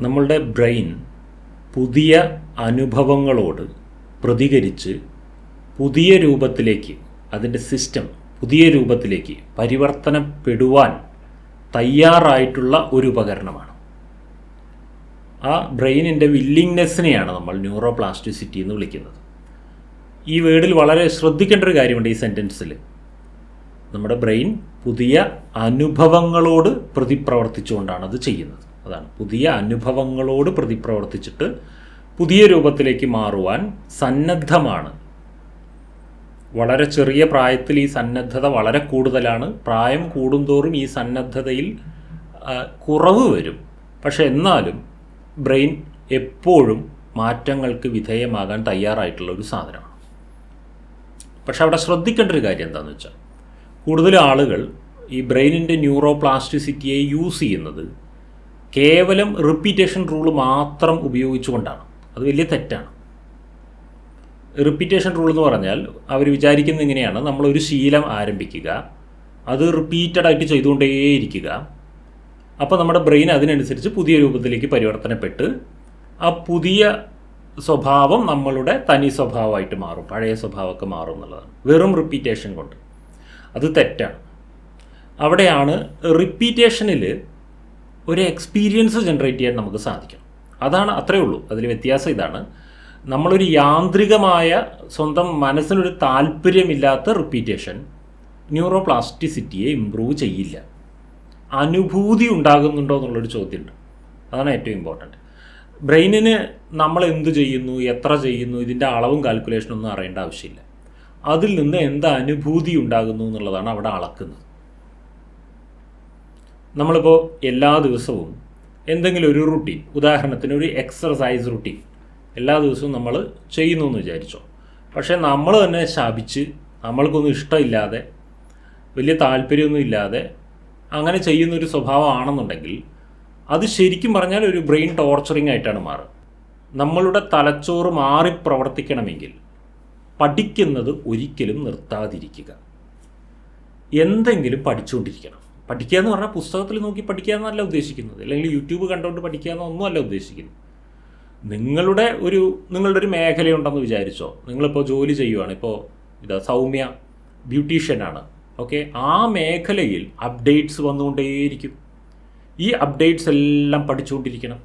നമ്മളുടെ ബ്രെയിൻ പുതിയ അനുഭവങ്ങളോട് പ്രതികരിച്ച് പുതിയ രൂപത്തിലേക്ക് അതിന്റെ സിസ്റ്റം പുതിയ രൂപത്തിലേക്ക് പരിവർത്തനപ്പെടുവാൻ തയ്യാറായിട്ടുള്ള ഒരു ഉപകരണമാണ്. ആ ബ്രെയിനിന്റെ വില്ലിങ്നെസ്സിനെയാണ് നമ്മൾ ന്യൂറോ പ്ലാസ്റ്റിസിറ്റി എന്ന് വിളിക്കുന്നത്. ഈ വേർഡിൽ വളരെ ശ്രദ്ധിക്കേണ്ട ഒരു കാര്യമുണ്ട് ഈ സെന്റൻസിൽ. നമ്മുടെ ബ്രെയിൻ പുതിയ അനുഭവങ്ങളോട് പ്രതിപ്രവർത്തിച്ചുകൊണ്ടാണ് അത് ചെയ്യുന്നത്. അതാണ്. പുതിയ അനുഭവങ്ങളോട് പ്രതിപ്രവർത്തിച്ചിട്ട് പുതിയ രൂപത്തിലേക്ക് മാറുവാൻ സന്നദ്ധമാണ്. വളരെ ചെറിയ പ്രായത്തിൽ ഈ സന്നദ്ധത വളരെ കൂടുതലാണ്. പ്രായം കൂടുന്തോറും ഈ സന്നദ്ധതയിൽ കുറവ് വരും. പക്ഷെ എന്നാലും ബ്രെയിൻ എപ്പോഴും മാറ്റങ്ങൾക്ക് വിധേയമാകാൻ തയ്യാറായിട്ടുള്ള ഒരു സാധനമാണ്. പക്ഷെ അവിടെ ശ്രദ്ധിക്കേണ്ട ഒരു കാര്യം എന്താണെന്ന് വെച്ചാൽ കൂടുതൽ ആളുകൾ ഈ ബ്രെയിനിന്റെ ന്യൂറോ പ്ലാസ്റ്റിസിറ്റിയെ യൂസ് ചെയ്യുന്നത് കേവലം റിപ്പീറ്റേഷൻ റൂൾ മാത്രം ഉപയോഗിച്ചുകൊണ്ടാണ്. അത് വലിയ തെറ്റാണ്. റിപ്പീറ്റേഷൻ റൂൾ എന്ന് പറഞ്ഞാൽ അവർ വിചാരിക്കുന്നത് ഇങ്ങനെയാണ്. നമ്മളൊരു ശീലം ആരംഭിക്കുക. അത് റിപ്പീറ്റഡ് ആയിട്ട് ചെയ്തുകൊണ്ടേയിരിക്കുക. അപ്പോൾ നമ്മുടെ ബ്രെയിൻ അതിനനുസരിച്ച് പുതിയ രൂപത്തിലേക്ക് പരിവർത്തനപ്പെട്ട് ആ പുതിയ സ്വഭാവം നമ്മളുടെ തനി സ്വഭാവമായിട്ട് മാറും. പഴയ സ്വഭാവമൊക്കെ മാറും എന്നുള്ളതാണ്. വെറും റിപ്പീറ്റേഷൻ കൊണ്ട്. അത് തെറ്റാണ്. അവിടെയാണ് റിപ്പീറ്റേഷനിൽ ഒരു എക്സ്പീരിയൻസ് ജനറേറ്റ് ചെയ്യാൻ നമുക്ക് സാധിക്കണം. അതാണ് അത്രയേ ഉള്ളൂ. അതിൽ വ്യത്യാസം ഇതാണ്. നമ്മളൊരു യാന്ത്രികമായ സ്വന്തം മനസ്സിനൊരു താല്പര്യമില്ലാത്ത റിപ്പീറ്റേഷൻ ന്യൂറോ പ്ലാസ്റ്റിസിറ്റിയെ ഇമ്പ്രൂവ് ചെയ്യില്ല. അനുഭൂതി ഉണ്ടാകുന്നുണ്ടോ എന്നുള്ളൊരു ചോദ്യമുണ്ട്. അതാണ് ഏറ്റവും ഇമ്പോർട്ടന്റ് ബ്രെയിനിന് നമ്മൾ എന്ത് ചെയ്യുന്നു എത്ര ചെയ്യുന്നു ഇതിന്റെ അളവും കാൽക്കുലേഷനൊന്നും അറിയേണ്ട ആവശ്യമില്ല. അതിൽ നിന്ന് എന്ത് അനുഭൂതി ഉണ്ടാകുന്നു എന്നുള്ളതാണ് അവിടെ അളക്കുന്നത്. നമ്മളിപ്പോൾ എല്ലാ ദിവസവും എന്തെങ്കിലും ഒരു റുട്ടീൻ ഉദാഹരണത്തിന് ഒരു എക്സർസൈസ് റുട്ടീൻ എല്ലാ ദിവസവും നമ്മൾ ചെയ്യുന്നു എന്ന് വിചാരിച്ചോ. പക്ഷേ നമ്മൾ തന്നെ ശാപിച്ച് നമ്മൾക്കൊന്നും ഇഷ്ടമില്ലാതെ വലിയ താല്പര്യമൊന്നും ഇല്ലാതെ അങ്ങനെ ചെയ്യുന്നൊരു സ്വഭാവമാണെന്നുണ്ടെങ്കിൽ അത് ശരിക്കും പറഞ്ഞാൽ ഒരു ബ്രെയിൻ ടോർച്ചറിങ് ആയിട്ടാണ് മാറുക. നമ്മളുടെ തലച്ചോറ് മാറി പ്രവർത്തിക്കണമെങ്കിൽ പഠിക്കുന്നത് ഒരിക്കലും നിർത്താതിരിക്കുക. എന്തെങ്കിലും പഠിച്ചുകൊണ്ടിരിക്കണം. പഠിക്കുക എന്ന് പറഞ്ഞാൽ പുസ്തകത്തിൽ നോക്കി പഠിക്കുക എന്നല്ല ഉദ്ദേശിക്കുന്നത്. അല്ലെങ്കിൽ യൂട്യൂബ് കണ്ടുകൊണ്ട് പഠിക്കുക എന്നൊന്നും അല്ല ഉദ്ദേശിക്കുന്നത്. നിങ്ങളുടെ ഒരു നിങ്ങളുടെ ഒരു മേഖലയുണ്ടെന്ന് വിചാരിച്ചോ. നിങ്ങളിപ്പോൾ ജോലി ചെയ്യുവാണ്. ഇപ്പോൾ ഇതാ സൗമ്യ ബ്യൂട്ടീഷ്യനാണ്. ഓക്കെ? ആ മേഖലയിൽ അപ്ഡേറ്റ്സ് വന്നുകൊണ്ടേയിരിക്കും. ഈ അപ്ഡേറ്റ്സ് എല്ലാം പഠിച്ചുകൊണ്ടിരിക്കണം.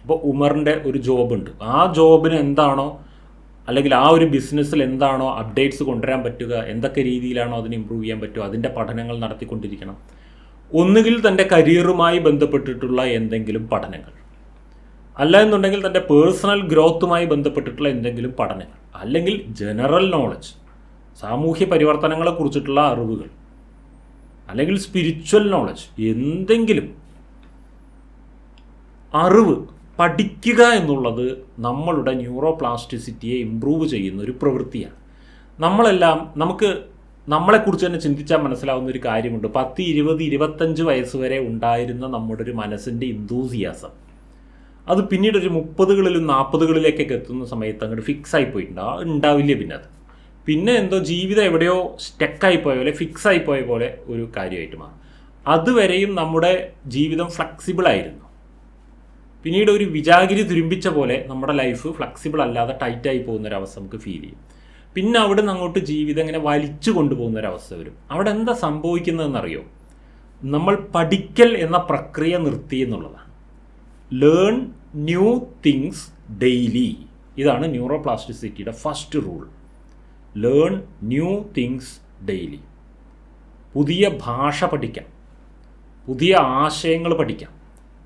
ഇപ്പോൾ ഉമറിന്റെ ഒരു ജോബുണ്ട്. ആ ജോബിന് എന്താണോ അല്ലെങ്കിൽ ആ ഒരു ബിസിനസ്സിൽ എന്താണോ അപ്ഡേറ്റ്സ് കൊണ്ടുവരാൻ പറ്റുക എന്തൊക്കെ രീതിയിലാണോ അതിന് ഇമ്പ്രൂവ് ചെയ്യാൻ പറ്റുക അതിന്റെ പഠനങ്ങൾ നടത്തിക്കൊണ്ടിരിക്കണം. ഒന്നുകിൽ തന്റെ കരിയറുമായി ബന്ധപ്പെട്ടിട്ടുള്ള എന്തെങ്കിലും പഠനങ്ങൾ. അല്ല എന്നുണ്ടെങ്കിൽ തന്റെ പേഴ്സണൽ ഗ്രോത്തുമായി ബന്ധപ്പെട്ടിട്ടുള്ള എന്തെങ്കിലും പഠനങ്ങൾ. അല്ലെങ്കിൽ ജനറൽ നോളജ് സാമൂഹ്യ പരിവർത്തനങ്ങളെ കുറിച്ചിട്ടുള്ള അറിവുകൾ. അല്ലെങ്കിൽ സ്പിരിച്വൽ നോളജ് എന്തെങ്കിലും അറിവ് പഠിക്കുക എന്നുള്ളത് നമ്മളുടെ ന്യൂറോ പ്ലാസ്റ്റിസിറ്റിയെ ഇമ്പ്രൂവ് ചെയ്യുന്ന ഒരു പ്രവൃത്തിയാണ്. നമ്മളെല്ലാം നമുക്ക് നമ്മളെക്കുറിച്ച് തന്നെ ചിന്തിച്ചാൽ മനസ്സിലാവുന്ന ഒരു കാര്യമുണ്ട്. പത്ത് ഇരുപത് ഇരുപത്തഞ്ച് വയസ്സ് വരെ ഉണ്ടായിരുന്ന നമ്മുടെ ഒരു മനസ്സിന്റെ ഇന്തൂസിയാസം അത് പിന്നീട് ഒരു മുപ്പതുകളിലും നാൽപ്പതുകളിലേക്കൊക്കെ എത്തുന്ന സമയത്ത് അങ്ങോട്ട് ഫിക്സ് ആയി പോയിട്ടുണ്ടാവും ഉണ്ടാവില്ല പിന്നെ അത്. പിന്നെ എന്തോ ജീവിതം എവിടെയോ സ്റ്റക്കായി പോയ പോലെ ഫിക്സ് ആയി പോയ പോലെ ഒരു കാര്യമായിട്ട് മാറും. അതുവരെയും നമ്മുടെ ജീവിതം ഫ്ലെക്സിബിൾ ആയിരുന്നു. പിന്നീട് ഒരു വിജാഗിരി തുരുമ്പിച്ച പോലെ നമ്മുടെ ലൈഫ് ഫ്ലെക്സിബിൾ അല്ലാതെ ടൈറ്റായി പോകുന്ന ഒരു അവസ്ഥ നമുക്ക് ഫീൽ ചെയ്യും. പിന്നെ അവിടെ നിന്ന് അങ്ങോട്ട് ജീവിതം ഇങ്ങനെ വലിച്ചു കൊണ്ടുപോകുന്ന ഒരു അവസ്ഥ വരും. അവിടെ എന്താ സംഭവിക്കുന്നതെന്നറിയോ? നമ്മൾ പഠിക്കൽ എന്ന പ്രക്രിയ നിർത്തി എന്നുള്ളതാണ്. ലേൺ ന്യൂ തിങ്സ് ഡെയിലി ഇതാണ് neuro പ്ലാസ്റ്റിസിറ്റിയുടെ first rule learn new things daily പുതിയ ഭാഷ പഠിക്കാം. പുതിയ ആശയങ്ങൾ പഠിക്കാം.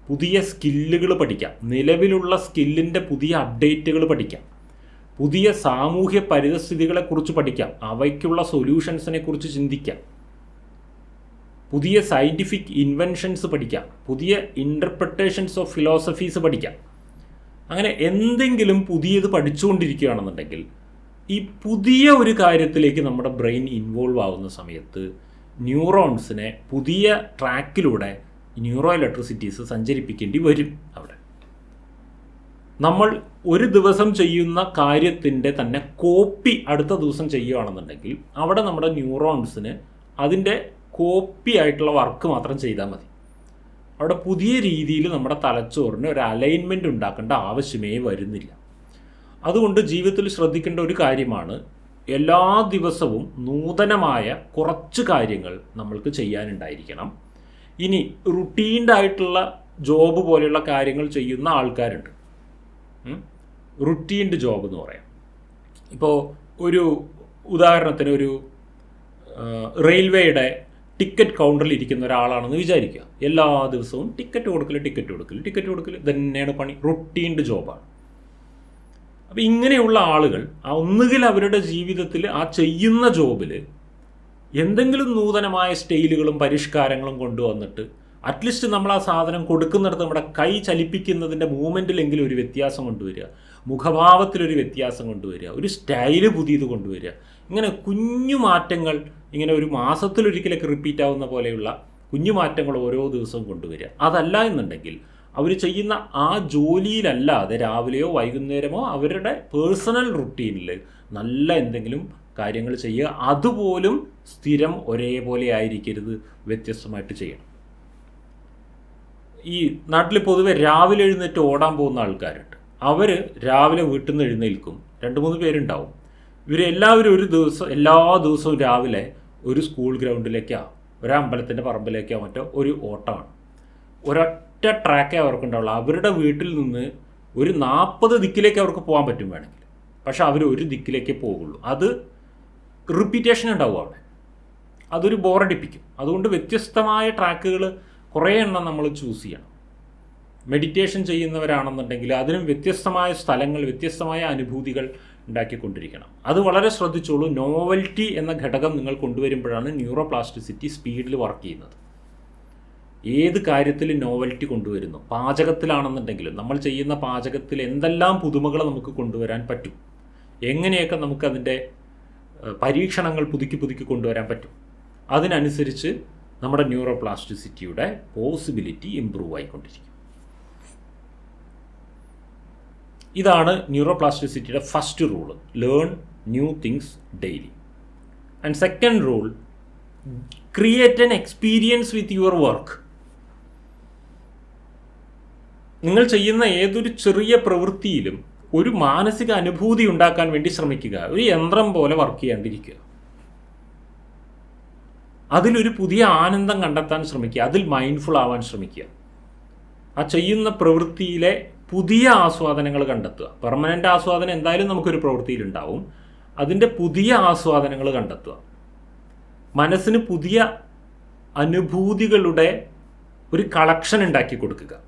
പുതിയ സ്കില്ലുകൾ പഠിക്കാം. നിലവിലുള്ള സ്കില്ലിന്റെ പുതിയ അപ്ഡേറ്റുകൾ പഠിക്കാം. പുതിയ സാമൂഹ്യ പരിതസ്ഥിതികളെക്കുറിച്ച് പഠിക്കാം. അവയ്ക്കുള്ള സൊല്യൂഷൻസിനെ കുറിച്ച് ചിന്തിക്കാം. പുതിയ സയന്റിഫിക് ഇൻവെൻഷൻസ് പഠിക്കാം. പുതിയ ഇന്റർപ്രിട്ടേഷൻസ് ഓഫ് ഫിലോസഫീസ് പഠിക്കാം. അങ്ങനെ എന്തെങ്കിലും പുതിയത് പഠിച്ചുകൊണ്ടിരിക്കുകയാണെന്നുണ്ടെങ്കിൽ ഈ പുതിയ ഒരു കാര്യത്തിലേക്ക് നമ്മുടെ ബ്രെയിൻ ഇൻവോൾവ് ആവുന്ന സമയത്ത് ന്യൂറോൺസിനെ പുതിയ ട്രാക്കിലൂടെ ന്യൂറോ ഇലക്ട്രിസിറ്റീസ് സഞ്ചരിപ്പിക്കേണ്ടി വരും അവിടെ. നമ്മൾ ഒരു ദിവസം ചെയ്യുന്ന കാര്യത്തിന്റെ തന്നെ കോപ്പി അടുത്ത ദിവസം ചെയ്യുകയാണെന്നുണ്ടെങ്കിൽ അവിടെ നമ്മുടെ ന്യൂറോൺസിന് അതിന്റെ കോപ്പി ആയിട്ടുള്ള വർക്ക് മാത്രം ചെയ്താൽ മതി. അവിടെ പുതിയ രീതിയിൽ നമ്മുടെ തലച്ചോറിന് ഒരു അലൈൻമെന്റ് ഉണ്ടാക്കേണ്ട ആവശ്യമേ വരുന്നില്ല. അതുകൊണ്ട് ജീവിതത്തിൽ ശ്രദ്ധിക്കേണ്ട ഒരു കാര്യമാണ് എല്ലാ ദിവസവും നൂതനമായ കുറച്ച് കാര്യങ്ങൾ നമ്മൾക്ക് ചെയ്യാനുണ്ടായിരിക്കണം. ഇനി റുട്ടീൻഡ് ആയിട്ടുള്ള ജോബ് പോലെയുള്ള കാര്യങ്ങൾ ചെയ്യുന്ന ആൾക്കാരുണ്ട്. റുട്ടീൻഡ് ജോബ് എന്ന് പറയാം. ഇപ്പോൾ ഒരു ഉദാഹരണത്തിന് ഒരു റെയിൽവേയുടെ ടിക്കറ്റ് കൗണ്ടറിൽ ഇരിക്കുന്ന ഒരാളാണെന്ന് വിചാരിക്കുക. എല്ലാ ദിവസവും ടിക്കറ്റ് കൊടുക്കൽ ടിക്കറ്റ് കൊടുക്കൽ ടിക്കറ്റ് കൊടുക്കൽ തന്നെയാണ് പണി. റുട്ടീൻഡ് ജോബാണ് അപ്പം ഇങ്ങനെയുള്ള ആളുകൾ ഒന്നുകിൽ അവരുടെ ജീവിതത്തിൽ ആ ചെയ്യുന്ന ജോബിൽ എന്തെങ്കിലും നൂതനമായ സ്റ്റൈലുകളും പരിഷ്കാരങ്ങളും കൊണ്ടുവന്നിട്ട് അറ്റ്ലീസ്റ്റ് നമ്മൾ ആ സാധനം കൊടുക്കുന്നിടത്ത് നമ്മുടെ കൈ ചലിപ്പിക്കുന്നതിന്റെ മൂവ്മെന്റിലെങ്കിലും ഒരു വ്യത്യാസം കൊണ്ടുവരിക. മുഖഭാവത്തിലൊരു വ്യത്യാസം കൊണ്ടുവരിക. ഒരു സ്റ്റൈൽ പുതിയത് കൊണ്ടുവരിക. ഇങ്ങനെ കുഞ്ഞു മാറ്റങ്ങൾ ഇങ്ങനെ ഒരു മാസത്തിലൊരിക്കലൊക്കെ റിപ്പീറ്റ് ആവുന്ന പോലെയുള്ള കുഞ്ഞു മാറ്റങ്ങൾ ഓരോ ദിവസവും കൊണ്ടുവരിക. അതല്ല എന്നുണ്ടെങ്കിൽ അവർ ചെയ്യുന്ന ആ ജോലിയിലല്ലാതെ രാവിലെയോ വൈകുന്നേരമോ അവരുടെ പേഴ്സണൽ റുട്ടീനിൽ നല്ല എന്തെങ്കിലും കാര്യങ്ങൾ ചെയ്യുക. അതുപോലും സ്ഥിരം ഒരേപോലെ ആയിരിക്കരുത്. വ്യത്യസ്തമായിട്ട് ചെയ്യണം. ഈ നാട്ടിൽ പൊതുവെ രാവിലെ എഴുന്നേറ്റ് ഓടാൻ പോകുന്ന ആൾക്കാരുണ്ട്. അവർ രാവിലെ വീട്ടിൽ നിന്ന് എഴുന്നേൽക്കും. രണ്ട് മൂന്ന് പേരുണ്ടാവും. ഇവരെല്ലാവരും ഒരു ദിവസം എല്ലാ ദിവസവും രാവിലെ ഒരു സ്കൂൾ ഗ്രൗണ്ടിലേക്കോ ഒരു അമ്പലത്തിന്റെ പറമ്പിലേക്കോ മറ്റോ ഒരു ഓട്ടമാണ്. ഒരൊറ്റ ട്രാക്കേ അവർക്കുണ്ടാവുള്ളൂ. അവരുടെ വീട്ടിൽ നിന്ന് ഒരു നാൽപ്പത് ദിക്കിലേക്ക് അവർക്ക് പോകാൻ പറ്റും വേണമെങ്കിൽ. പക്ഷെ അവർ ഒരു ദിക്കിലേക്കേ പോകുള്ളൂ അത് റിപ്പീറ്റേഷൻ ഉണ്ടാവും അവിടെ. അതൊരു ബോറടിപ്പിക്കും അതുകൊണ്ട് വ്യത്യസ്തമായ ട്രാക്കുകൾ കുറേ എണ്ണം നമ്മൾ ചൂസ് ചെയ്യണം. മെഡിറ്റേഷൻ ചെയ്യുന്നവരാണെന്നുണ്ടെങ്കിൽ അതിനും വ്യത്യസ്തമായ സ്ഥലങ്ങൾ വ്യത്യസ്തമായ അനുഭൂതികൾ ഉണ്ടാക്കിക്കൊണ്ടിരിക്കണം. അത് വളരെ ശ്രദ്ധിച്ചോളൂ. നോവൽറ്റി എന്ന ഘടകം നിങ്ങൾ കൊണ്ടുവരുമ്പോഴാണ് ന്യൂറോ പ്ലാസ്റ്റിസിറ്റി സ്പീഡിൽ വർക്ക് ചെയ്യുന്നത്. ഏത് കാര്യത്തിൽ നോവൽറ്റി കൊണ്ടുവരുന്നു? പാചകത്തിലാണെന്നുണ്ടെങ്കിലും നമ്മൾ ചെയ്യുന്ന പാചകത്തിൽ എന്തെല്ലാം പുതുമകൾ നമുക്ക് കൊണ്ടുവരാൻ പറ്റും? എങ്ങനെയൊക്കെ നമുക്ക് അതിന്റെ ഏഹ്, പരീക്ഷണങ്ങൾ പുതുക്കി പുതുക്കി കൊണ്ടുവരാൻ പറ്റും. അതിനനുസരിച്ച് നമ്മുടെ ന്യൂറോ പ്ലാസ്റ്റിസിറ്റിയുടെ പോസിബിലിറ്റി ഇമ്പ്രൂവ് ആയിക്കൊണ്ടിരിക്കും. ഇതാണ് neuro പ്ലാസ്റ്റിസിറ്റിയുടെ first rule learn new things daily. And second rule create an experience with your work. നിങ്ങൾ ചെയ്യുന്ന ഏതൊരു ചെറിയ പ്രവൃത്തിയിലും ഒരു മാനസിക അനുഭൂതി ഉണ്ടാക്കാൻ വേണ്ടി ശ്രമിക്കുക. ഒരു യന്ത്രം പോലെ വർക്ക് ചെയ്യാണ്ടിരിക്കുക. അതിലൊരു പുതിയ ആനന്ദം കണ്ടെത്താൻ ശ്രമിക്കുക. അതിൽ മൈൻഡ്ഫുൾ ആവാൻ ശ്രമിക്കുക. ആ ചെയ്യുന്ന പ്രവൃത്തിയിലെ പുതിയ ആസ്വാദനങ്ങൾ കണ്ടെത്തുക. പെർമനന്റ് ആസ്വാദനം എന്തായാലും നമുക്കൊരു പ്രവൃത്തിയിലുണ്ടാവും അതിന്റെ പുതിയ ആസ്വാദനങ്ങൾ കണ്ടെത്തുക. മനസ്സിന് പുതിയ അനുഭൂതികളുടെ ഒരു കളക്ഷൻ ഉണ്ടാക്കി കൊടുക്കുക.